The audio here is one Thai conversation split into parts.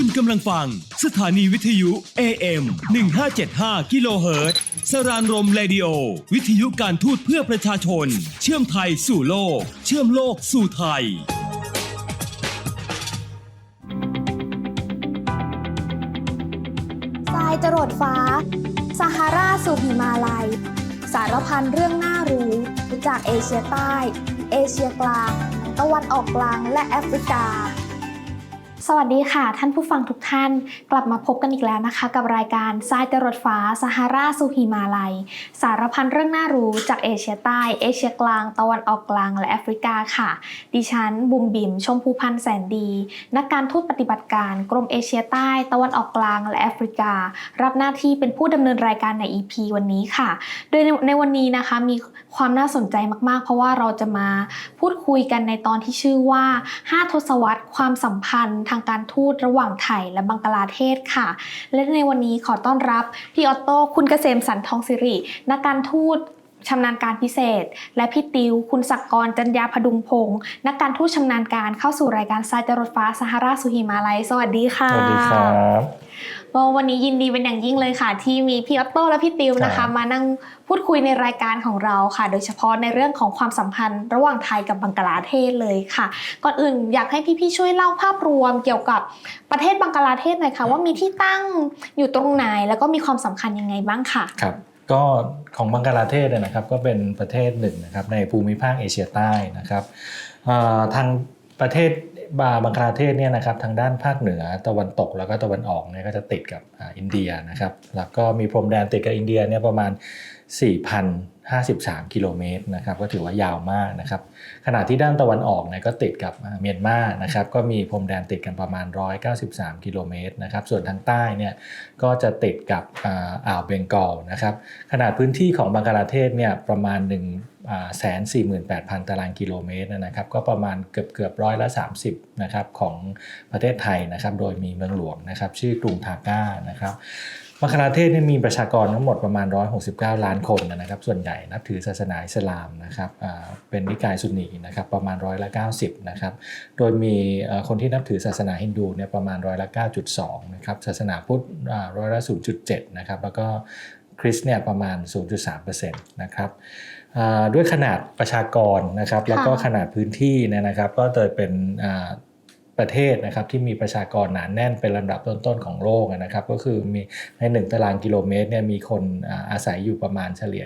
คุณกำลังฟัง สถานีวิทยุ AM 1575กิโลเฮิรตซ์สรานรมเรดิโอ วิทยุการทูตเพื่อประชาชน เชื่อมไทยสู่โลก เชื่อมโลกสู่ไทย ทรายจรดฟ้าซาฮาราสู่หิมาลัย สารพันเรื่องน่ารู้จากเอเชียใต้ เอเชียกลาง ตะวันออกกลางและแอฟริกา สวัสดีค่ะ ท่านผู้ฟังทุกท่านกลับมาพบกันอีกแล้วนะคะ กับรายการทรายจรดฟ้าซาฮาราสู่หิมาลัย สารพันเรื่องน่ารู้จากเอเชียใต้ เอเชียกลาง ตะวันออกกลางและแอฟริกาค่ะ ดิฉันบุมบิมชมพูพันธ์แสนดี นักการทูตปฏิบัติการกรมเอเชียใต้ ตะวันออกกลางและแอฟริกา รับหน้าที่เป็นผู้ดำเนินรายการใน EP วันนี้ค่ะ โดยในในวันนี้นะคะมีความน่าสนใจมากๆ เพราะว่าเราจะมาพูดคุยกันในตอนที่ชื่อว่า 5 ทศวรรษความสัมพันธ์ทางการทูตระหว่างไทยและบังกลาเทศค่ะ และในวันนี้ขอต้อนรับพี่ออตโต้คุณเกษมสันทองสิรินักการทูตชำนาญการพิเศษ และพี่ติว คุณศักดิ์กรจัญญาพดุงพงศ์นักการทูตชำนาญการเข้าสู่รายการสายจรถฟ้าซาราราสุหิมาลัย สวัสดีค่ะ สวัสดีครับ ก็วันนี้ยินดีเป็นอย่างยิ่งเลยค่ะ ที่มีพี่ออตโต้และพี่ติวนะคะครับมานั่งพูดคุยในรายการของเราค่ะ โดยเฉพาะในเรื่องของความสัมพันธ์ ระหว่างไทยกับบังกลาเทศเลยค่ะ ก่อนอื่นอยากให้พี่ๆช่วยเล่าภาพรวมเกี่ยวกับประเทศบังกลาเทศหน่อยค่ะ ว่ามีที่ตั้งอยู่ตรงไหนแล้วก็มีความสำคัญยังไงบ้างค่ะครับก็ของบังกลาเทศเนี่ยนะครับก็เป็นประเทศหนึ่งนะครับในภูมิภาคเอเชียใต้นะครับเอ่อทางประเทศ บาบังคลาเทศเนี่ยนะครับทางด้านภาคเหนือตะวันตกแล้วก็ตะวันออกเนี่ยก็จะติดกับอินเดียนะครับแล้วก็มีพรมแดนติดกับอินเดียเนี่ยประมาณ 4,053 กิโลเมตรนะครับก็ถือว่ายาวมากนะครับขณะที่ด้านตะวันออกเนี่ยก็ติดกับเมียนมานะครับก็มีพรมแดนติดกันประมาณ 193 กิโลเมตรนะครับส่วนทางใต้เนี่ยก็จะติดกับอ่าอ่าวเบงกอลนะครับขนาดพื้นที่ของบังกลาเทศเนี่ยประมาณ1แสนสี่หมื่นแปดพันตารางกิโลเมตรนะครับก็ประมาณเกือบเกือบร้อยละ30นะครับของประเทศไทยนะครับโดยมีเมืองหลวงนะครับชื่อกรุงทาก้านะครับ บังคลาเทศเนี่ยมีประชากรทั้งหมดประมาณ 169 ล้านคนนะครับ ส่วนใหญ่นับถือศาสนาอิสลามนะครับอ่าเป็นนิกายซุนนีนะครับประมาณร้อยละ90นะครับ โดยมีเอ่อคนที่นับถือศาสนาฮินดูเนี่ยประมาณร้อยละ9.2นะครับ ศาสนาพุทธอ่าร้อยละ0.7นะครับ แล้วก็คริสต์เนี่ยประมาณ 0.3%นะครับอ่าด้วยขนาดประชากรนะครับ แล้วก็ขนาดพื้นที่เนี่ยนะครับ ก็จะเป็นอ่า ประเทศนะครับที่มีประชากรหนาแน่นเป็นลำดับต้นๆของโลกนะครับก็คือมีใน 1 ตารางกิโลเมตรเนี่ยมีคนอ่าอาศัยอยู่ประมาณเฉลี่ย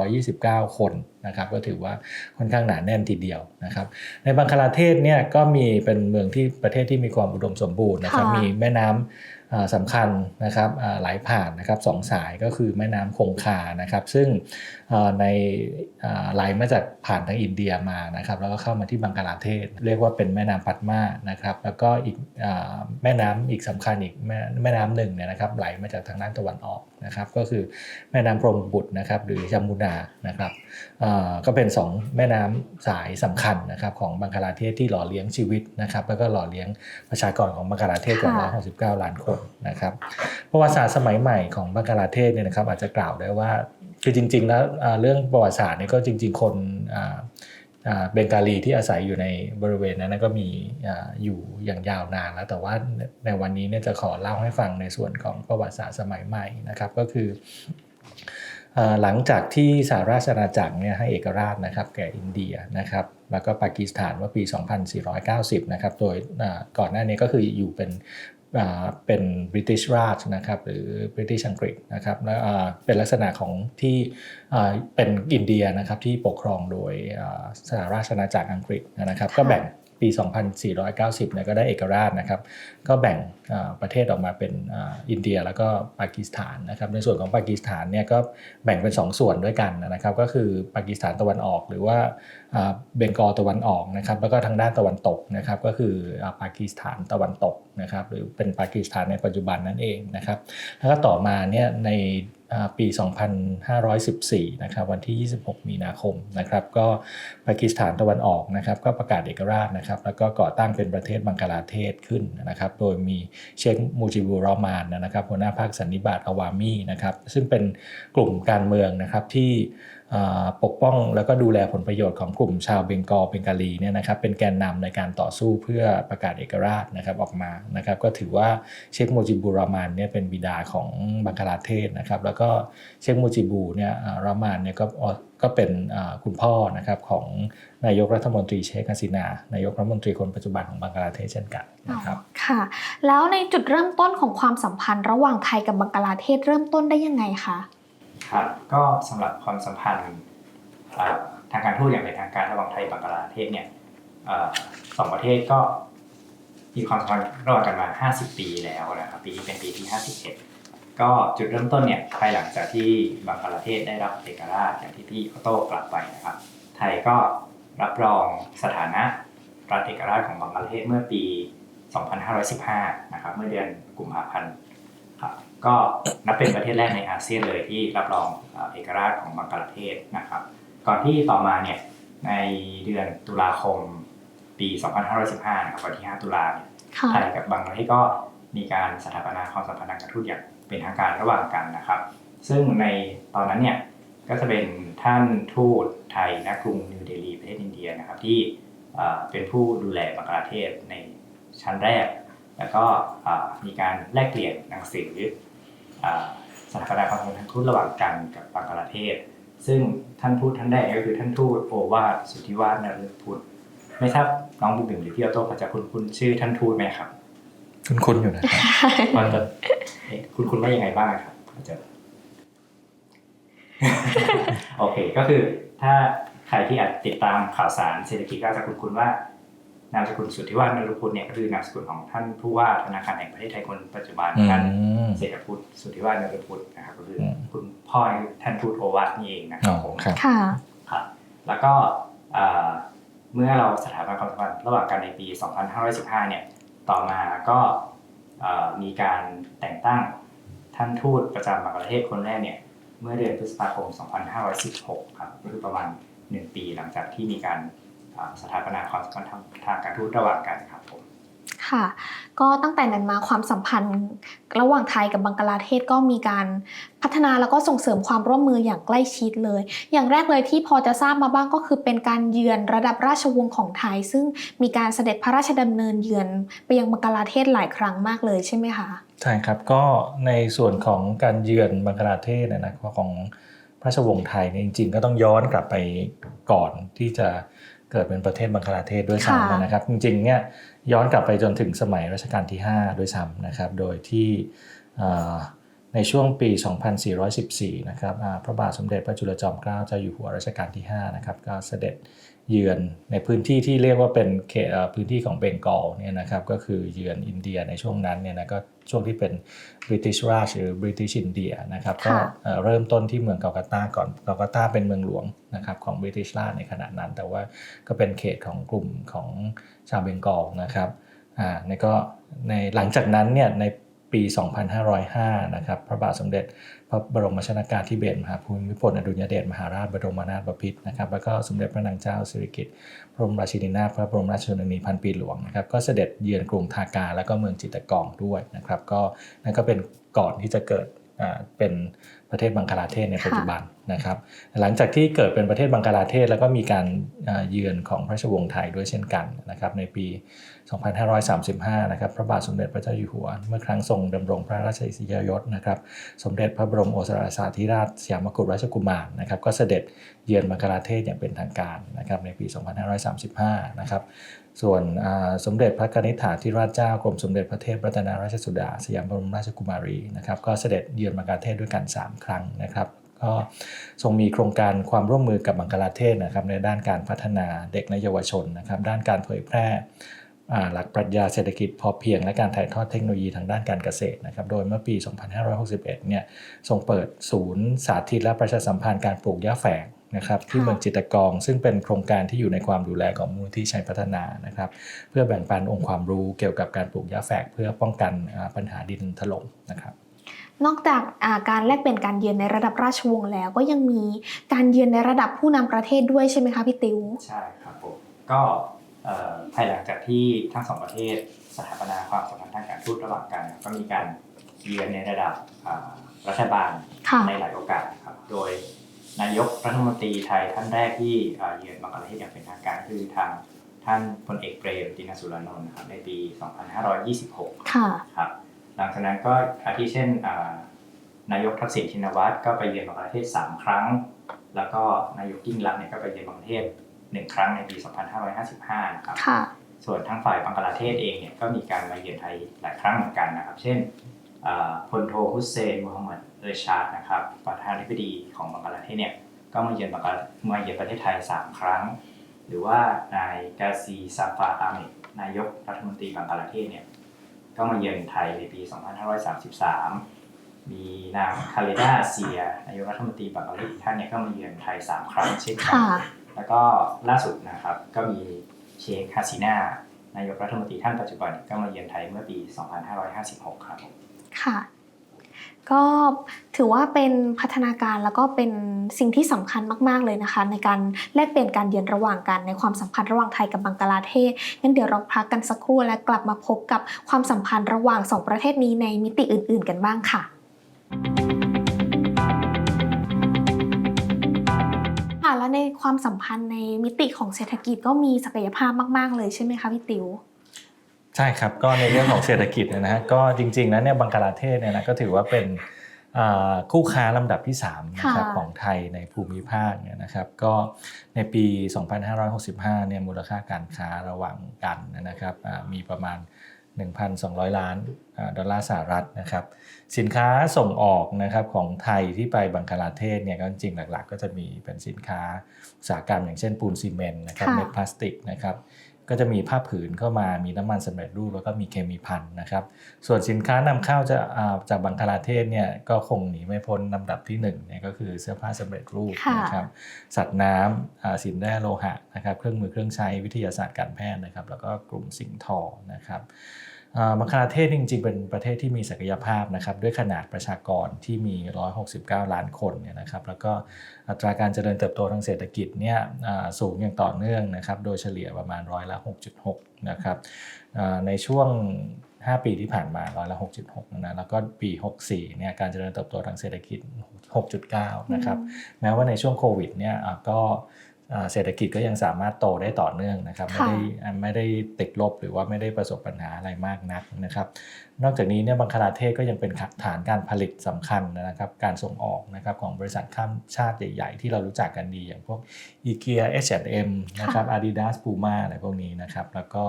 1,229 คนนะครับก็ถือว่าค่อนข้างหนาแน่นทีเดียวนะครับในบังคลาเทศเนี่ยก็มีเป็นเมืองที่ประเทศที่มีความอุดมสมบูรณ์นะครับค่ะมีแม่น้ำอ่า สำคัญนะครับไหลผ่านนะครับสองสายก็คือแม่น้ำคงคานะครับ ซึ่งในไหลมาจากผ่านทางอินเดียมานะครับ แล้วก็เข้ามาที่บังกลาเทศ เรียกว่าเป็นแม่น้ำปัดมานะครับ แล้วก็อีกแม่น้ำอีกสำคัญอีกแม่แม่น้ำหนึ่งเนี่ยนะครับไหลมาจากทางด้านตะวันออกนะครับ ก็คือแม่น้ำพรหมบุตรนะครับ หรือยัมุนานะครับ ก็เป็น 2 แม่น้ำสายสำคัญนะครับของบังคลาเทศที่หล่อเลี้ยงชีวิตนะครับแล้วก็หล่อเลี้ยงประชากรของบังคลาเทศกว่า 169 ล้านคนนะครับประวัติศาสตร์สมัยใหม่ของบังคลาเทศเนี่ยนะครับอาจจะกล่าวได้ว่าคือจริง ๆ แล้วเรื่องประวัติศาสตร์เนี่ยก็จริง ๆ คนเบงกาลีที่อาศัยอยู่ในบริเวณนั้นก็มีอยู่อย่างยาวนานแล้ว แต่ว่าในวันนี้เนี่ยจะขอเล่าให้ฟังในส่วนของประวัติศาสตร์สมัยใหม่นะครับก็คือ หลังจากที่สหราชอาณาจักรเนี่ยให้เอกราชนะครับแก่อินเดียนะครับแล้วก็ปากีสถานเมื่อปี 2490 นะครับโดยก่อนหน้านี้ก็คืออยู่เป็นเป็นบริ i ิชราชนะครับหรือบริ i ิชอังกฤษนะครับแล้วเป็นลักษณะของที่เป็นอินเดียนะครับที่ปกครองโดยสหราชอาณาจักรอังกฤษนะครับ ก็แบ่ง ปี 2490เนี่ยก็ได้เอกราชนะครับก็แบ่งประเทศออกมาเป็นอินเดียแล้วก็ปากีสถานนะครับในส่วนของปากีสถานเนี่ยก็แบ่งเป็น 2 ส่วนด้วยกันนะครับก็คือปากีสถานตะวันออก หรือว่าเบงกอลตะวันออกนะครับแล้วก็ทางด้านตะวันตกนะครับก็คือปากีสถานตะวันตกนะครับหรือเป็นปากีสถานในปัจจุบันนั่นเองนะครับแล้วก็ต่อมาเนี่ยใน ปี 2514 นะครับวันที่ 26 มีนาคมนะครับก็ปากีสถานตะวันออกนะครับก็ประกาศเอกราชนะครับแล้วก็ก่อตั้งเป็นประเทศบังกลาเทศขึ้นนะครับโดยมีเชคมูจิบุรรอมานนะครับหัวหน้าพรรคสันนิบาตอาวามีนะครับซึ่งเป็นกลุ่มการเมืองนะครับที่ ปกป้องแล้วก็ดูแลผลประโยชน์ของกลุ่มชาวเบงกอลเบงกาลีเนี่ยนะครับเป็นแกนนำในการต่อสู้เพื่อประกาศเอกราชนะครับออกมานะครับก็ถือว่าเชคโมจิบูรามานเนี่ยเป็นบิดาของบังกลาเทศนะครับแล้วก็เชคโมจิบูเนี่ยรามานเนี่ยก็ก็เป็นคุณพ่อนะครับของนายกรัฐมนตรีเชคฮัสซีนา นายกรัฐมนตรีคนปัจจุบันของบังกลาเทศเช่นกันนะครับค่ะ แล้วในจุดเริ่มต้นของความสัมพันธ์ระหว่างไทยกับบังกลาเทศเริ่มต้นได้ยังไงคะ ครับก็สำหรับความสัมพันธ์ทางการทูตอย่างเป็นทางการระหว่างไทยบังกลาเทศเนี่ยสองประเทศก็มีความสัมพันธ์ระหว่างกันมา 50 ปีแล้วนะครับปีนี้เป็นปีที่ 51 ก็จุดเริ่มต้นเนี่ยภายหลังจากที่บังกลาเทศได้รับเอกราชอย่างที่พี่ออโต้กลับไปนะครับ ไทยก็รับรองสถานะรัฐเอกราชของบังกลาเทศเมื่อปี 2515 นะครับเมื่อเดือนกุมภาพันธ์ ก็นับเป็นประเทศแรกในอาเซียนเลยที่รับรองเอ่อเอกราชของบังกลาเทศนะครับ ก่อนที่ต่อมาเนี่ยในเดือนตุลาคมปี 2515นะครับวันที่ 5 ตุลาเนี่ยค่ะไทยกับบังกลาเทศก็มีการสถาปนาความสัมพันธ์ทางการทูตอย่างเป็นทางการระหว่างกันนะครับ ซึ่งในตอนนั้นเนี่ยก็จะเป็นท่านทูตไทยณกรุงนิวเดลีประเทศอินเดียนะครับที่เอ่อเป็นผู้ดูแลบังกลาเทศในชั้นแรก แล้วก็เอ่อมีการแลกเปลี่ยนหนังสือ เอ่อสถาปนาความสัมพันธ์ทางทูตระหว่างกันกับบังกลาเทศ ซึ่งท่านทูตท่านแรกก็คือท่านทูตโอวาทสุทธิวาฒนฤพุทธไม่ทราบน้องบุ๋มบิ๋มหรือพี่ออโต้พอจะคุ้นคุ้นๆชื่อท่านทูตไหมครับ คุ้นๆอยู่นะครับพอจะเอ๊ะคุณคุณว่ายังไงบ้างครับพอจะโอเคก็คือถ้าใครที่อาจติดตามข่าวสารเศรษฐกิจก็จะคุ้นๆว่า นามสกุลสุทธิวาฒนฤพุทธเนี่ยก็คือนามสกุลของท่านผู้ว่าธนาคารแห่งประเทศไทยคนปัจจุบันอืท่านมเศรษฐพุทธสุทธิวาฒนฤพุทธนะครับก็คืออมคุณพ่อท่านทูตโอวาทนี่เองนะคอ๋รัอบผมครับค่ะครับแล้วก็เอ่อเมื่อเราสถาบันความสัมพันธ์ระหว่างกันในปี 2515 เนี่ยต่อมาก็เอ่อมีการแต่งตั้งท่านทูตประจำบังกลาเทศคนแรกเนี่ยเมื่อเดือนพฤษภาคม 2516 ครับก็คือประมาณ 1 ปีหลังจากที่มีการเอ่อ สถาปนาความสัมพันธ์ทางทางการทูตระหว่างกันครับผมค่ะ ก็ตั้งแต่นั้นมาความสัมพันธ์ระหว่างไทยกับบังกลาเทศก็มีการพัฒนาแล้วก็ส่งเสริมความร่วมมืออย่างใกล้ชิดเลย อย่างแรกเลยที่พอจะทราบมาบ้างก็คือเป็นการเยือนระดับราชวงศ์ของไทย ซึ่งมีการเสด็จพระราชดำเนินเยือนไปยังบังกลาเทศหลายครั้งมากเลยใช่ไหมคะใช่ครับก็ในส่วนของการเยือนบังกลาเทศเนยนะครับของพระราชวงศ์ไทยเนี่ยจริง ๆ ก็ต้องย้อนกลับไปก่อนที่จะ เกิดเป็นประเทศบังกลาเทศด้วยค่ะซ้ำนะครับ จริงๆเนี่ยย้อนกลับไปจนถึงสมัยรัชกาลที่ 5 ด้วยซ้ำนะครับ โดยที่เอ่อในช่วงปี 2414 นะครับอ่าพระบาทสมเด็จพระจุลจอมเกล้าเจ้าอยู่หัวรัชกาลที่ 5 นะครับก็เสด็จ เยือนในพื้นที่ที่เรียกว่าเป็นเขตเอ่อพื้นที่ของเบงกอลเนี่ยนะครับก็คือเยือนอินเดียในช่วงนั้นเนี่ยนะก็ช่วงที่เป็น British Raj หรือ British India นะครับก็ค่ะเอ่อเริ่มต้นที่เมืองกาลกัตตาก่อนกาลกัตตาเป็นเมืองหลวงนะครับของ British Raj ในขณะนั้น แต่ว่าก็เป็นเขตของกลุ่มของชาวเบงกอลนะครับอ่าในก็ในหลังจากนั้นเนี่ยในปี 2505 นะครับ พระบาทสมเด็จ พระบรมชนากาธิเบศรมหาภูมิพลอดุลยเดชมหาราชบรมนาถบพิตรนะครับแล้วก็สมเด็จพระนางเจ้าสิริกิติ์พระบรมราชินีนาถพระบรมราชชนนีพันปีหลวงนะครับก็เสด็จเยือนกรุงทากาแล้วก็เมืองจิตตกองด้วยนะครับก็นั่นก็เป็นก่อนที่จะเกิด เป็นประเทศบังคลาเทศในปัจจุบันนะครับ หลังจากที่เกิดเป็นประเทศบังคลาเทศแล้วก็มีการอ่าเยือนของพระราชวงศ์ไทยด้วยเช่นกันนะครับในปี 2535 นะครับพระบาทสมเด็จพระเจ้าอยู่หัว เมื่อครั้งทรงดำรงพระราชอิสริยยศนะครับสมเด็จพระบรมโอษราสาธิราชสยามกุฎราชกุมารนะครับก็เสด็จเยือนบังคลาเทศอย่างเป็นทางการนะครับในปี 2535 นะครับส่วนสมเด็จพระกนิษฐาธิราชเจ้ากรมสมเด็จพระเทพรัตนราชสุดา สยามบรมราชกุมารีนะครับก็เสด็จเยือนบังคลาเทศด้วยกัน 3 ครั้งนะครับก็ทรงมีโครงการความร่วมมือกับบังคลาเทศนะครับในด้านการพัฒนาเด็กและเยาวชนนะครับด้านการเผยแพร่หลักปรัชญาเศรษฐกิจพอเพียงและการถ่ายทอดเทคโนโลยีทางด้านการเกษตรนะครับ โดยเมื่อปี 2561 เนี่ยทรงเปิดศูนย์สาธิตและประชาสัมพันธ์การปลูกหญ้าแฝก นะครับที่ค่ะเมืองจิตรกองซึ่งเป็นโครงการที่อยู่ในความดูแลของมูลที่ชัยพัฒนานะครับเพื่อแบ่งปันองค์ความรู้เกี่ยวกับการปลูกหญ้าแฝกเพื่อป้องกันอ่าปัญหาดินถล่มนะครับนอกจากอ่าการแลกเปลี่ยนการเยือนในระดับราชวงศ์แล้วก็ยังมีการเยือนในระดับผู้นำประเทศด้วยใช่ไหมคะพี่ติวใช่ครับผมก็เอ่อภายหลังจากที่ทั้งสองประเทศสถาปนาความสัมพันธ์ทางการทูตระหว่างกัน ก็มีการเยือนในระดับอ่ารัฐบาลค่ะในหลายโอกาสครับโดย นายกรัฐมนตรีไทยท่านแรกที่เอ่อเยือนบังกลาเทศอย่างเป็นทางการคือทางท่านพลเอกเปรมตินสุรานนท์นะครับในปี 2526 ค่ะครับหลังจากนั้นก็อาทิเช่นอ่านายกทักษิณชินวัตรก็ไปเยือนบังกลาเทศ 3 ครั้ง แล้วก็นายกยิ่งรักษณ์เนี่ยก็ไปเยือนบังกลาเทศ 1 ครั้งในปี 2555 นะครับค่ะส่วนทางฝ่ายบังกลาเทศเองเนี่ยก็มีการมาเยือนไทยหลายครั้งเหมือนกันนะครับ เช่นอ่า พลโทฮุสเซนมูฮัมหมัดเรชาดนะครับประธานาธิบดีของบังกลาเทศเนี่ยก็มาเยือนบังกลามาเยือนประเทศไทย 3 ครั้ง หรือว่านายกาซีซาฟาอาเมดนายกรัฐมนตรีบังกลาเทศเนี่ยก็มาเยือนไทยในปี 2533 มีนางคาเลดาเซียนายกรัฐมนตรีบังกลาเทศอีกท่านเนี่ยก็มาเยือนไทย 3 ครั้งเช่นกันค่ะแล้วก็ล่าสุดนะครับก็มีเชคฮาซิน่านายกรัฐมนตรีท่านปัจจุบันก็มาเยือนไทยเมื่อปี 2556 ครับผม ค่ะ ก็ถือว่าเป็นพัฒนาการแล้วก็เป็นสิ่งที่สำคัญมากๆเลยนะคะ ในการแลกเปลี่ยนการเยือนระหว่างกันในความสัมพันธ์ระหว่างไทยกับบังกลาเทศงั้นเดี๋ยวเราพักกันสักครู่และกลับมาพบกับความสัมพันธ์ระหว่างสองประเทศนี้ในมิติอื่น ๆ กันบ้างค่ะค่ะและในความสัมพันธ์ในมิติของเศรษฐกิจก็มีศักยภาพมาก ๆ เลยใช่ไหมคะพี่ติ๋ว ใช่ครับก็ในเรื่องของเศรษฐกิจเนยนะฮะก็จริงๆแล้วเนี่ยบังกลาเทศเนี่ยนะก็ถือว่าเป็นอ่าคู่ค้าลำดับที่3นะครับค่ะของไทยในภูมิภาคเนี่ยนะครับก็ในปี 2565เนี่ยมูลค่าการค้าระหว่างกันนะครับอ่ามีประมาณ 1,200 ล้านอ่าดอลลาร์สหรัฐนะครับสินค้าส่งออกนะครับของไทยที่ไปบังคลาเทศเนี่ยก็จริงๆหลักๆ ก็จะมีเป็นสินค้าอุตสาหกรรมอย่างเช่นปูนซีเมนต์นะครับค่ะเม็ดพลาสติกนะครับ ก็จะมีผ้าผืนเข้ามามีน้ำมันสำเร็จรูปแล้วก็มีเคมีพันนะครับ ส่วนสินค้านำเข้าจะอ่าจากบังคลาเทศเนี่ยก็คงหนีไม่พ้นลำดับที่1เนี่ยก็คือเสื้อผ้าสำเร็จรูปค่ะนะครับสัตว์น้ำอ่าสินแร่โลหะนะครับเครื่องมือเครื่องใช้วิทยาศาสตร์การแพทย์นะครับ แล้วก็กลุ่มสิ่งทอนะครับอ่า บังคลาเทศจริงๆ เป็นประเทศที่มีศักยภาพนะครับด้วยขนาดประชากรที่มี 169 ล้านคนเนี่ยนะครับแล้วก็อัตราการเจริญเติบโตทางเศรษฐกิจเนี่ยอ่าสูงอย่างต่อเนื่องนะครับโดยเฉลี่ยประมาณร้อยละ 6.6 นะครับอ่าในช่วง 5 ปีที่ผ่านมาร้อยละ 6.6 นะแล้วก็ปี 64 เนี่ยการเจริญเติบโตทางเศรษฐกิจ 6.9 นะครับแม้ว่าในช่วงโควิดเนี่ยอะก็อ่า เศรษฐกิจก็ยังสามารถโตได้ต่อเนื่องนะครับไม่ค่ะได้อะไม่ได้ติดลบหรือว่าไม่ได้ประสบปัญหาอะไรมากนักนะครับ นอกจากนี้เนี่ยบังคลาเทศก็ยังเป็นฐานการผลิตสำคัญนะครับ การส่งออกนะครับของบริษัทข้ามชาติใหญ่ๆ ที่เรารู้จักกันดี อย่างพวก IKEA H&M นะครับ Adidas Puma อะไรพวกนี้นะครับ แล้วก็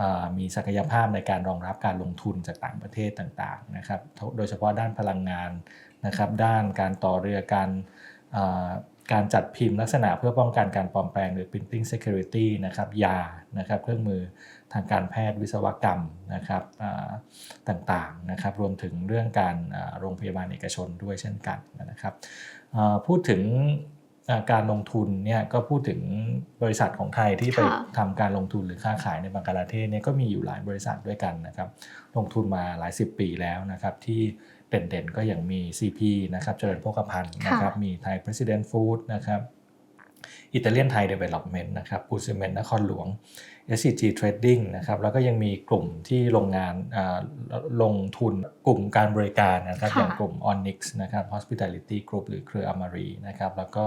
อ่ามีศักยภาพในการรองรับการลงทุนจากต่างประเทศต่างๆนะครับ โดยเฉพาะด้านพลังงานนะครับ ด้านการต่อเรือการอ่า การจัดพิมพ์ลักษณะเพื่อป้องกันการปลอมแปลงหรือ printing security นะครับยานะครับเครื่องมือทางการแพทย์วิศวกรรมนะครับอ่าต่างๆนะครับรวมถึงเรื่องการอ่าโรงพยาบาลเอกชนด้วยเช่นกันนะครับอ่าพูดถึงอ่าการลงทุนเนี่ยก็พูดถึงบริษัทของไทยที่ไปค่ะทำการลงทุนหรือค้าขายในบังกลาเทศเนี่ยก็มีอยู่หลายบริษัทด้วยกันนะครับลงทุนมาหลายสิบปีแล้วนะครับที่เด่นๆ ก็อย่างมี CP นะครับเจริญโภคภัณฑ์นะครับมีไทย President Food นะครับอิตาเลียนไทย Development นะครับปูซิเมนต์นครหลวง SCG Trading นะครับแล้วก็ยังมีกลุ่มที่โรงงานอ่าลงทุนกลุ่มการบริการนะครับค่ะอย่างกลุ่ม Onyx นะครับ Hospitality Group หรือเครือ Amari นะครับแล้วก็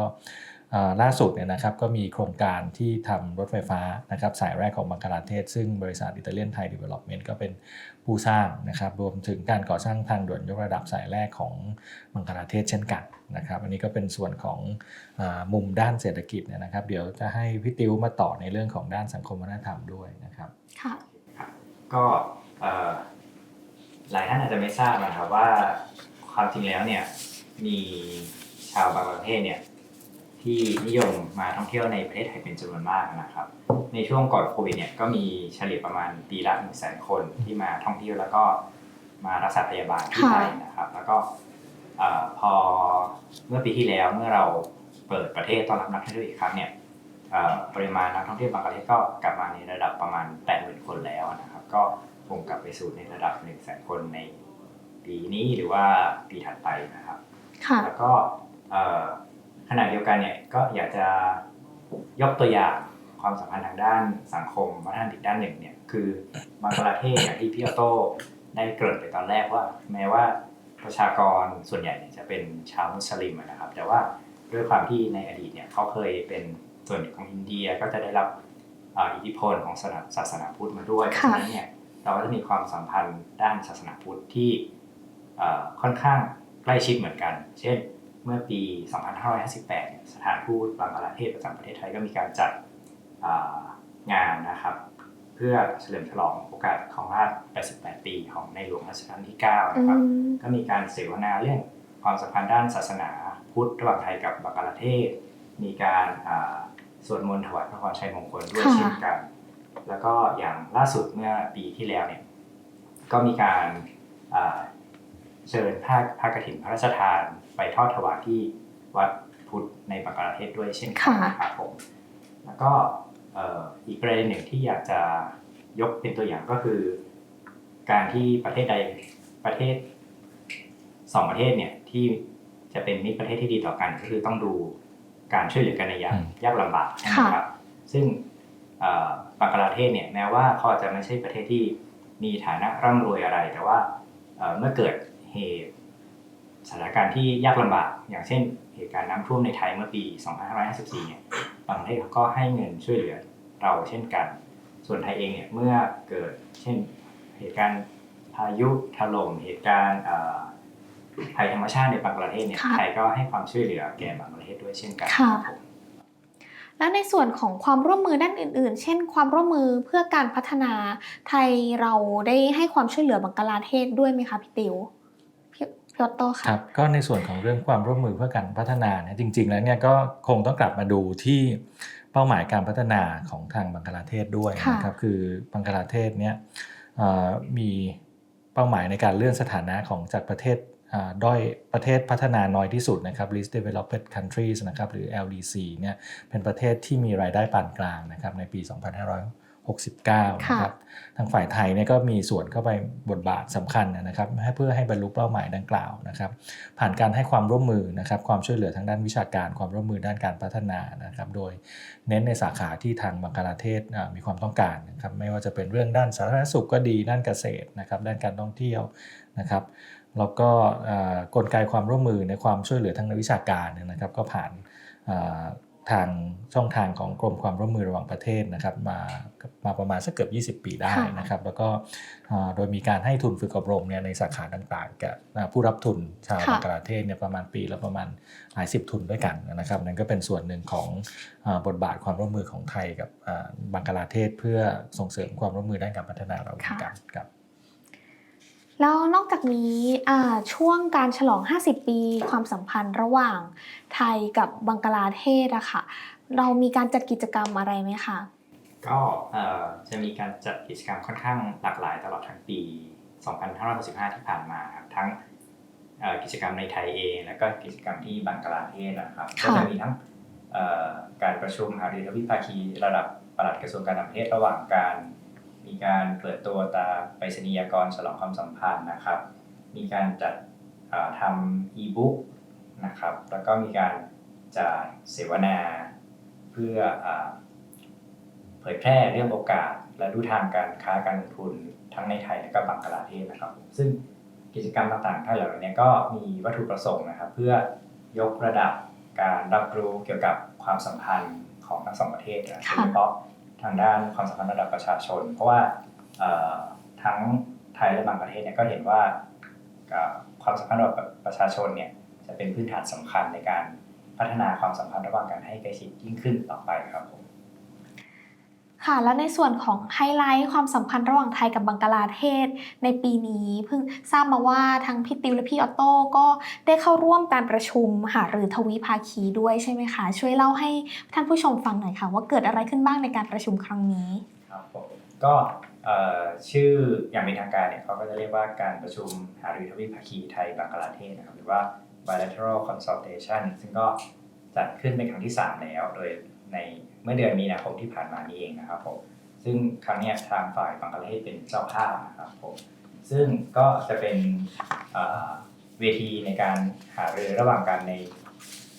อ่าล่าสุดเนี่ยนะครับก็มีโครงการที่ทำรถไฟฟ้านะครับสายแรกของบังคลาเทศ ซึ่งบริษัทอิตาเลียนไทย Development ก็เป็น ผู้สร้างนะครับรวมถึงการก่อสร้างทางด่วนยกระดับสายแรกของบังคลาเทศเช่นกันนะครับอันนี้ก็เป็นส่วนของอามุมด้านเศรษฐกิจเนี่ยนะครับ เดี๋ยวจะให้พี่ติวมาต่อในเรื่องของด้านสังคมวัฒนธรรมด้วยนะครับค่ะก็เอ่อหลายท่านอาจจะไม่ทราบนะครับว่าความจริงแล้วเนี่ยมีชาวบางประเทศเนี่ยที่นิยมมาท่องเที่ยวในประเทศไทยเป็นจำนวนมากนะครับ ในช่วงก่อนโควิดเนี่ยก็มีเฉลี่ยประมาณปีละหนึ่งแสนคนที่มาท่องเที่ยวแล้วก็มารักษาพยาบาลที่ค่ะไทยนะครับ แล้วก็เอ่อพอเมื่อปีที่แล้วเมื่อเราเปิดประเทศต้อนรับนักท่องเที่ยวอีกครั้งเนี่ยเอ่อปริมาณนักท่องเที่ยวบางประเทศก็กลับมาในระดับประมาณ80,000คนแล้วนะครับ ก็คงกลับไปสู่ในระดับ1 0 0 0 0แสนคนในปีนี้หรือว่าปีถัดไปนะครับค่ะแล้วก็เอ่อขณะเดียวกันเนี่ยก็อยากจะยกตัวอย่าง ความสัมพันธ์ทางด้านสังคมวัฒนธรรมอีกด้านหนึ่งเนี่ยคือบางประเทศอย่างที่พี่ออโต้ได้เกริ่นไปตอนแรกว่า แม้ว่าประชากรส่วนใหญ่เนี่ยจะเป็นชาวมุสลิมอะนะครับ แต่ว่าด้วยความที่ในอดีตเนี่ยเขาเคยเป็นส่วนหนึ่งของอินเดียก็จะได้รับอ่าอิทธิพลของศาสนาศาสนาพุทธมาด้วยเพราะค่ะฉะนั้นเนี่ยเราก็จะมีความสัมพันธ์ด้านศาสนาพุทธที่เอ่อค่อนข้างใกล้ชิดเหมือนกัน เช่น เมื่อปี 2558เนี่ยสถานทูตบังกลาเทศประจำประเทศไทยก็มีการจัดอ่า งานนะครับ เพื่อเฉลิมฉลองโอกาสของราช 88 ปีของในหลวงรัชกาลที่9อืนะครับมก็มีการเสวนาเรื่องความสัมพันธ์ด้านศาสนาพุทธระหว่างไทยกับบังกลาเทศ มีการอ่าสวดมนต์ถวายพระพรชัยมงคลด้วยค่ะเช่นกัน แล้วก็อย่างล่าสุดเมื่อปีที่แล้วเนี่ยก็มีการอ่าเชิญผ้าผ้ากฐินพระราชทานไปทอดถวายที่วัดพุทธในบังกลาเทศด้วยเช่นกันค่ะนะครับผม แล้วก็เอ่ออีกประเด็นหนึ่งที่อยากจะยกเป็นตัวอย่างก็คือ การที่ประเทศใดประเทศสองประเทศเนี่ยที่จะเป็นมิตรประเทศที่ดีต่อกันก็คือต้องดูการช่วยเหลือกันในยามอืมยากลำบากนะครับ ซึ่งเอ่อบังกลาเทศเนี่ยแม้ว่าเขาอาจจะไม่ใช่ประเทศที่มีฐานะร่ำรวยอะไร แต่ว่าเอ่อเมื่อเกิดเหตุ สถานการณ์ที่ยากลำบาก อย่างเช่นเหตุการณ์น้ำท่วมในไทยเมื่อปี 2554 เนี่ยบางประเทศเขาก็ให้เงินช่วยเหลือเราเช่นกัน ส่วนไทยเองเนี่ยเมื่อเกิดเช่นเหตุการณ์พายุถล่มเหตุการณ์เอ่อภัยธรรมชาติในบางประเทศเนี่ยค่ะไทยก็ให้ความช่วยเหลือแก่บางประเทศด้วยเช่นกันค่ะรับผมแล้วในส่วนของความร่วมมือด้านอื่น ๆ เช่น ความร่วมมือเพื่อการพัฒนาไทยเราได้ให้ความช่วยเหลือบังกลาเทศด้วยไหมคะพี่ติวพี่ พี่ออตโต้คค่ะรับก็ในส่วนของเรื่องความร่วมมือเพื่อการพัฒนาเนี่ยจริง ๆ แล้วเนี่ยก็คงต้องกลับมาดูที่เป้าหมายการพัฒนาของทางบังกลาเทศด้วยค่ะนะครับคือบังกลาเทศเนี่ยเอ่อมีเป้าหมายในการเลื่อนสถานะของจากประเทศอ่าด้อยประเทศพัฒนาน้อยที่สุดนะครับ least developed countries นะครับหรือ LDC เนี่ยเป็นประเทศที่มีรายได้ปานกลางนะครับในปี 2569นะครับทางฝ่ายไทยเนี่ยก็มีส่วนเข้าไปบทบาทสำคัญนะครับให้เพื่อให้บรรลุเป้าหมายดังกล่าวนะครับ ผ่านการให้ความร่วมมือนะครับ ความช่วยเหลือทางด้านวิชาการ ความร่วมมือด้านการพัฒนานะครับ โดยเน้นในสาขาที่ทางบังกลาเทศอ่ามีความต้องการนะครับ ไม่ว่าจะเป็นเรื่องด้านสาธารณสุขก็ดีด้านเกษตรนะครับ ด้านการท่องเที่ยวนะครับแล้วก็อ่ากลไกความร่วมมือในความช่วยเหลือทางวิชาการเนี่ยนะครับ ก็ผ่านอ่า ทางช่องทางของกรมความร่วมมือระหว่างประเทศนะครับมามาประมาณสักเกือบ 20 ปีได้ค่ะนะครับ แล้วก็อ่าโดยมีการให้ทุนฝึกอบรมเนี่ยในสาขาต่างๆแก่อ่าผู้รับทุนชาวค่ะบังกลาเทศเนี่ยประมาณปีละประมาณหลายสิบทุนด้วยกันนะครับนั่นก็เป็นส่วนหนึ่งของอาบทบาทความร่วมมือของไทยกับอ่าบังกลาเทศ เพื่อส่งเสริมความร่วมมือด้านการพัฒนาเราเหมือนกันครับ แล้วนอกจากนี้อ่าช่วงการฉลอง 50 ปีความสัมพันธ์ระหว่างไทยกับบังกลาเทศอะค่ะ เรามีการจัดกิจกรรมอะไรไหมคะ ก็เอ่อจะมีการจัดกิจกรรมค่อนข้างหลากหลายตลอดทั้งปี 2565 ที่ผ่านมาครับทั้งเอ่อกิจกรรมในไทยเอง และก็กิจกรรมที่บังกลาเทศนะครับค่ะก็จะมีทั้งเอ่อการประชุมหารือทวิภาคีระดับปลัดกระทรวงการต่างประเทศระหว่างการ มีการเปิดตัวตาไปรษณียกรฉลองความสัมพันธ์นะครับ มีการจัดทำอีบุ๊กนะครับ แล้วก็มีการจัดเสวนาเพื่อเอ่อเผยแพร่เรื่องโอกาส และรูทางการค้าการลงทุนทั้งในไทยและก็บังกลาเทศนะครับ ซึ่งกิจกรรมต่างๆทั้งเหล่านี้ก็มีวัตถุประสงค์นะครับ เพื่อยกระดับการรับรู้เกี่ยวกับความสัมพันธ์ของทั้งสองประเทศนะโดยเฉพาะ ทางด้านความสัมพันธ์ระดับประชาชน เพราะว่าทั้งไทยและบางประเทศเนี่ยก็เห็นว่าความสัมพันธ์ระดับประชาชนเนี่ยจะเป็นพื้นฐานสำคัญในการพัฒนาความสัมพันธ์ระหว่างกันให้ใกล้ชิดยิ่งขึ้นต่อไปครับผม ค่ะ แล้วในส่วนของไฮไลท์ความสัมพันธ์ระหว่างไทยกับบังกลาเทศ ในปีนี้เพิ่งทราบมาว่าทั้งพี่ติวและพี่ออโต้ก็ได้เข้าร่วมการประชุมหารือทวิภาคีด้วยใช่ไหมคะ ช่วยเล่าให้ท่านผู้ชมฟังหน่อยค่ะว่าเกิดอะไรขึ้นบ้างในการประชุมครั้งนี้ครับผมก็ชื่ออย่างเป็นทางการเนี่ยเขาก็จะเรียกว่าการประชุมหารือทวิภาคีไทยบังกลาเทศนะครับหรือว่า bilateral consultation ซึ่งก็จัดขึ้นเป็นครั้งที่ 3 แล้ว โดย ในเมื่อเดือนมีนาคมที่ผ่านมานี้เองนะครับผมซึ่งครั้งนี้ทางฝ่ายบังกลาเทศเป็นเจ้าภาพนะครับผมซึ่งก็จะเป็นเวทีในการหารือระหว่างกันใน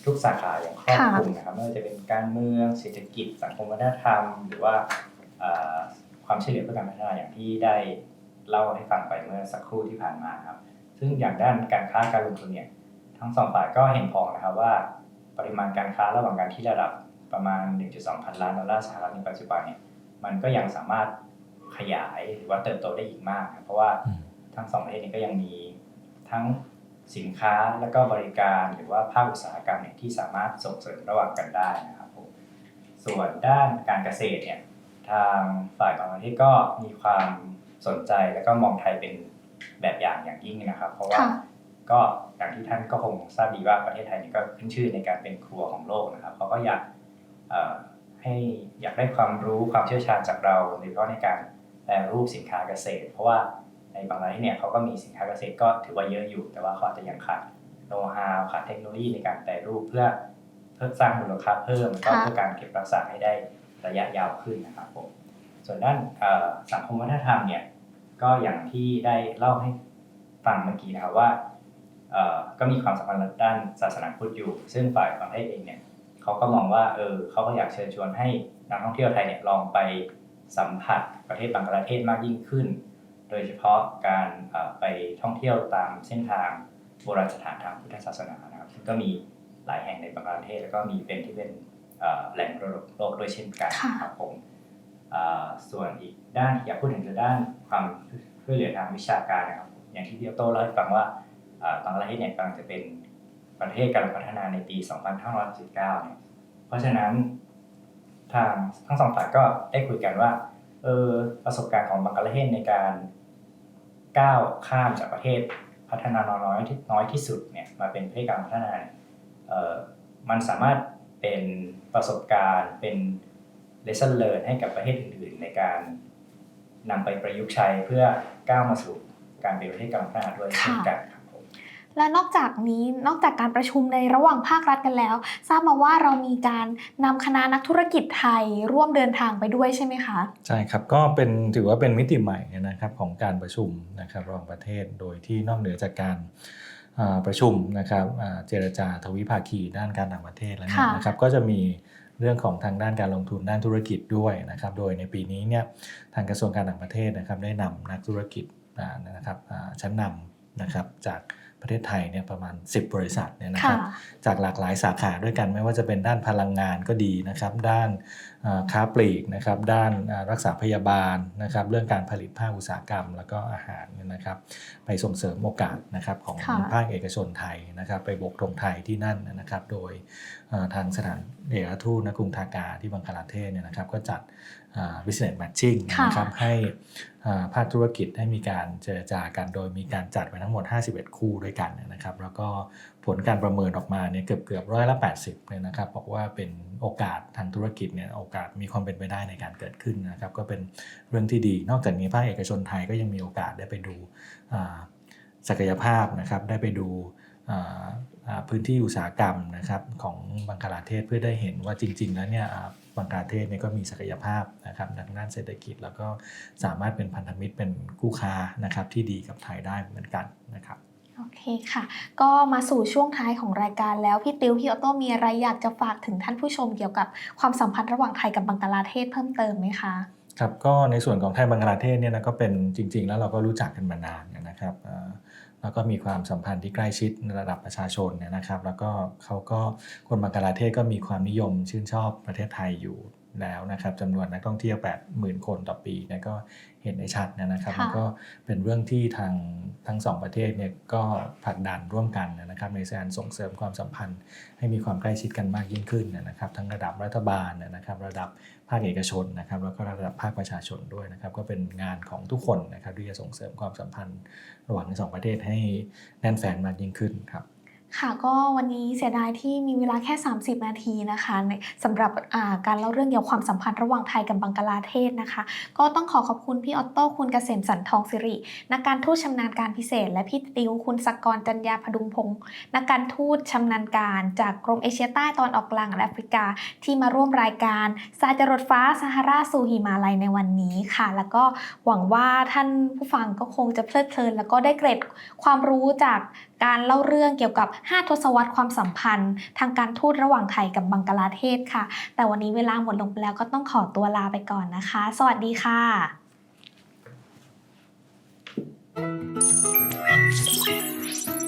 ทุกสาขาอย่างครอบคลุมนะครับไม่ว่าจะเป็นการเมืองเศรษฐกิจ สังคมวัฒนธรรม หรือว่าความช่ยเหลือเพื่อการพัฒนาอย่างที่ได้เล่าให้ฟังไปเมื่อสักครู่ที่ผ่านมาครับ ซึ่งอย่างด้านการค้าการลงทุนเนี่ยทั้งสองฝ่ายก็เห็นพ้องนะครับว่า ปริมาณการค้าระหว่างกันที่ระดับ ประมาณ 1.2 พันล้านดอลลาร์สหรัฐในปัจจุบันเนี่ยมันก็ยังสามารถขยายหรือว่าเติบโตได้อีกมากครับเพราะว่าอืมทั้งสองประเทศนี้ก็ยังมีทั้งสินค้าและก็บริการหรือว่าภาคอุตสาหกรรมเนี่ยที่สามารถส่งเสริมระหว่างกันได้นะครับผมส่วนด้านการเกษตรเนี่ยทางฝ่ายบางประเทศก็มีความสนใจแล้วก็มองไทยเป็นแบบอย่างอย่างยิ่งนะครับ เพราะว่าค่ะก็อย่างที่ท่านก็คงทราบดีว่าประเทศไทยเนี่ยก็ขึ้นชื่อในการเป็นครัวของโลกนะครับเขาก็อยากเอ่อ ให้อยากได้ความรู้ความเชี่ยวชาญจากเราโดยเฉพาะในการแปรรูปสินค้าเกษตร เพราะว่าในบางประเทศเนี่ยเขาก็มีสินค้าเกษตรก็ถือว่าเยอะอยู่ แต่ว่าเขาอาจจะยังขาดโน้ตฮาวขาดเทคโนโลยีในการแปรรูปเพื่อเพื่อสร้างมูลค่าเพิ่มแล้วก็ค่ะเพื่อการเก็บรักษาให้ได้ระยะยาวขึ้นนะครับผมส่วนด้านเอ่อสังคมวัฒนธรรมเนี่ยก็อย่างที่ได้เล่าให้ฟังเมื่อกี้นะครับว่าเอ่อก็มีความสัมพันธ์ด้านศาสนาพุทธอยู่ ซึ่งฝ่ายประเทศเองเนี่ย เขาก็มองว่าเออเขาก็อยากเชิญชวนให้นักท่องเที่ยวไทยเนี่ยลองไปสัมผัสประเทศบังกลาเทศมากยิ่งขึ้น โดยเฉพาะการไปท่องเที่ยวตามเส้นทางโบราณสถานทางพุทธศาสนานะครับซึ่งก็มีหลายแห่งในบังกลาเทศแล้วก็มีเป็นที่เป็นแหล่งมรดกโลกด้วยเช่นกันครับผมส่วนอีกด้านอยากพูดถึงคือด้านความช่วยเหลือทางวิชาการนะครับ อย่างที่พี่ออโต้เล่าให้ฟังว่าอ่าบังกลาเทศเนี่ยกำลังจะเป็น ประเทศกำลังพัฒนาในปี 2519เนี่ยเพราะฉะนั้นทางทั้งสองฝ่ายก็ได้คุยกันว่าเออประสบการณ์ของบังกลาเทศในการก้าวข้ามจากประเทศพัฒนาน้อยที่น้อยที่สุดเนี่ยมาเป็นประเทศกำลังพัฒนาเนี่ยเออมันสามารถเป็นประสบการณ์เป็น lesson learn ให้กับประเทศอื่น ๆ ในการนำไปประยุกต์ใช้เพื่อก้าวมาสู่การเป็นประเทศกำลังพัฒนาด้วยเช่นกัน และนอกจากนี้นอกจากการประชุมในระหว่างภาครัฐกันแล้ว ทราบมาว่าเรามีการนำคณะนักธุรกิจไทยร่วมเดินทางไปด้วยใช่ไหมคะใช่ครับก็เป็นถือว่าเป็นมิติใหม่นะครับของการประชุมนะครับระหว่างประเทศโดยที่นอกเหนือจากการอ่าประชุมนะครับอ่าเจรจาทวิภาคีด้านการต่างประเทศแล้วเนี่ยค่ะนะครับก็จะมีเรื่องของทางด้านการลงทุนด้านธุรกิจด้วยนะครับ โดยในปีนี้เนี่ยทางกระทรวงการต่างประเทศนะครับได้นำนักธุรกิจอ่านะครับอ่าชั้นนำนะครับจาก ประเทศไทยเนี่ยประมาณ 10 บริษัทเนี่ยนะคค่ะรับจากหลากหลายสาขาด้วยกันไม่ว่าจะเป็นด้านพลังงานก็ดีนะครับ ด้านอ่าค้าปลีกนะครับ ด้านอ่ารักษาพยาบาลนะครับ เรื่องการผลิตภาคอุตสาหกรรม แล้วก็อาหารเนี่ยนะครับ ไปส่งเสริมโอกาสนะครับของค่ะภาคเอกชนไทยนะครับ ไปบกธงไทยที่นั่นนะครับ โดยอ่าทางสถานเอกอัครทูตณกรุงทากาที่บังคลาเทศเนี่ยนะครับ ก็จัดอ่า business matching ค่ะนะครับให้อ่าภาคธุรกิจได้มีการเจรจากันโดยมีการจัดไว้ทั้งหมด 51 คู่ด้วยกันนะครับ แล้วก็ผลการประเมินออกมาเนี่ยเกือบเกือบร้อยละ 80เนี่ยนะครับบอกว่าเป็นโอกาสทางธุรกิจเนี่ยโอกาสมีความเป็นไปได้ในการเกิดขึ้นนะครับก็เป็นเรื่องที่ดี นอกจากนี้ภาคเอกชนไทยก็ยังมีโอกาสได้ไปดูอ่าศักยภาพนะครับได้ไปดูอ่าอ่าพื้นที่อุตสาหกรรมนะครับของบังคลาเทศเพื่อได้เห็นว่าจริง ๆ แล้วเนี่ยอ่า บังคลาเทศเนี่ยก็มีศักยภาพนะครับทางด้านเศรษฐกิจ แล้วก็สามารถเป็นพันธมิตรเป็นคู่ค้านะครับที่ดีกับไทยได้เหมือนกันนะครับโอเคค่ะ ก็มาสู่ช่วงท้ายของรายการแล้ว พี่ติวพี่ออโต้มีอะไรอยากจะฝากถึงท่านผู้ชมเกี่ยวกับความสัมพันธ์ระหว่างไทยกับบังกลาเทศเพิ่มเติมไหมคะครับก็ในส่วนของไทยบังกลาเทศเนี่ยนะก็เป็นจริง ๆ แล้วเราก็รู้จักกันมานานนะครับเอ่อ แล้วก็มีความสัมพันธ์ที่ใกล้ชิดในระดับประชาชนเนี่ยนะครับ แล้วก็เขาก็คนบังกลาเทศก็มีความนิยมชื่นชอบประเทศไทยอยู่แล้วนะครับจำนวนนักท่องเที่ยว 80,000 คนต่อปีเนี่ยก็เห็นได้ชัดนะครับค่ะแล้วก็เป็นเรื่องที่ทางทั้งสองประเทศเนี่ยก็ผลักดันร่วมกันนะครับในการส่งเสริมความสัมพันธ์ ให้มีความใกล้ชิดกันมากยิ่งขึ้นนะครับ ทั้งระดับรัฐบาลนะครับ ระดับ ภาคเอกชนนะครับแล้วก็ระดับภาคประชาชนด้วยนะครับก็เป็นงานของทุกคนนะครับที่จะส่งเสริมความสัมพันธ์ระหว่างทั้งสองประเทศให้แน่นแฟนมากยิ่งขึ้นครับ ค่ะก็วันนี้เสียดายที่มีเวลาแค่ 30 นาทีนะคะสำหรับการเล่าเรื่องเกี่ยวกับความสัมพันธ์ระหว่างไทยกับบังกลาเทศนะคะ ก็ต้องขอขอบคุณพี่ออตโต้คุณเกษมสันทองสิรินักการทูตชำนาญการพิเศษ และพี่ติวคุณสกกรจัญญาพดุงพงศ์นักการทูตชำนาญการจากกรมเอเชียใต้ตอนออกกลางและแอฟริกา ที่มาร่วมรายการสายจรดฟ้าซาฮาราสู่หิมาลัยในวันนี้ค่ะ แล้วก็หวังว่าท่านผู้ฟังก็คงจะเพลิดเพลิน แล้วก็ได้เกร็ดความรู้จาก การเล่าเรื่องเกี่ยวกับ 5 ทศวรรษความสัมพันธ์ ทางการทูตระหว่างไทยกับบังกลาเทศค่ะ แต่วันนี้เวลาหมดลงไปแล้วก็ต้องขอตัวลาไปก่อนนะคะ สวัสดีค่ะ Thank you.